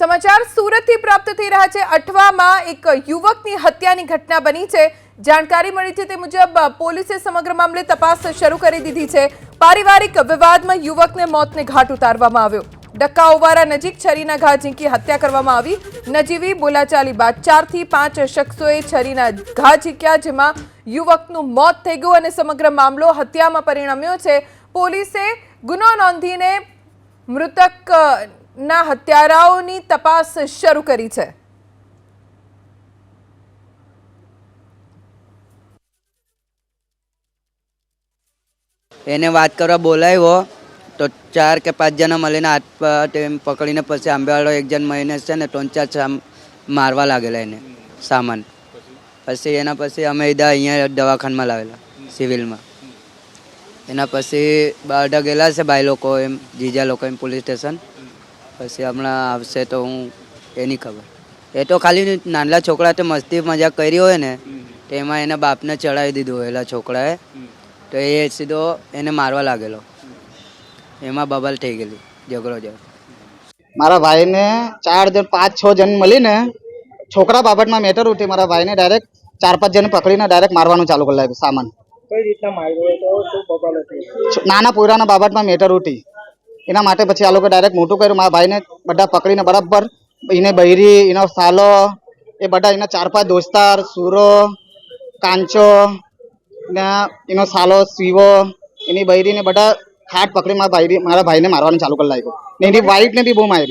સમાચાર સુરતથી પ્રાપ્ત થઈ રહ્યા છે. અઠવામાં એક યુવકની હત્યાની ઘટના બની છે. જાણકારી મળી છે તે મુજબ પોલીસે સમગ્ર મામલે તપાસ શરૂ કરી દીધી છે. પારિવારિક વિવાદમાં યુવકને મોતને ઘાટ ઉતારવામાં આવ્યો. ડક્કા ઓવારા નજીક છરીના ઘા ઝીંકી હત્યા કરવામાં આવી. નજીવી બોલાચાલી બાદ ચારથી પાંચ શખ્સોએ છરીના ઘા ઝીંક્યા, જેમાં યુવકનું મોત થઈ ગયું અને સમગ્ર મામલો હત્યામાં પરિણમ્યો છે. પોલીસે ગુનો નોંધીને મૃતક ના હત્યારાઓની તપાસ શરૂ કરી છે. એને વાત કરવા બોલાવ્યો, તો ચાર કે પાંચ જણા મળીને હાથ એમ પકડીને પછી આંબેવાળો એક જણ મહિને છે ને ત્રણ ચાર મારવા લાગેલા એને સામાન. પછી એના પછી અમે ઈદા અહીંયા દવાખાનામાં લાવેલા, સિવિલમાં. એના પછી બારડા ગયેલા છે ભાઈ લોકો એમ, જીજા લોકો એમ, પોલીસ સ્ટેશન. પછી હમણાં આવશે તો હું એની ખબર. એ તો ખાલી નાનલા છોકરા તો મસ્તી મજાક કરી હોય ને તો એમાં એના બાપને ચડાવી દીધું એલા છોકરાએ. તો એ સીધો એને મારવા લાગેલો. એમાં બબલ થઈ ગયેલી ઝઘડો જ મારા ભાઈને ચાર જણ પાંચ છ જણ મળીને છોકરા બાબતમાં મેટર ઉઠી. મારા ભાઈને ડાયરેક્ટ ચાર પાંચ જણ પકડીને ડાયરેક્ટ મારવાનું ચાલુ કરી લાગ્યું સામાન. નાના પોયરાના બાબતમાં મેટર ઉઠી. એના માટે પછી આ લોકો ડાયરેક્ટ મોટું કર્યું. મારા ભાઈને બધા પકડીને બરાબર એને બૈરી, એનો સાલો, એ બધા એના ચાર પાંચ દોસ્તાર, સુરો, કાંચો, ને એનો સાલો સીવો એની બૈરીને બધા ખાટ પકડી મારા ભાઈ, મારા ભાઈને મારવાનું ચાલુ કરી લાગ્યું ને એની વાઈફને બી બહુ મારી.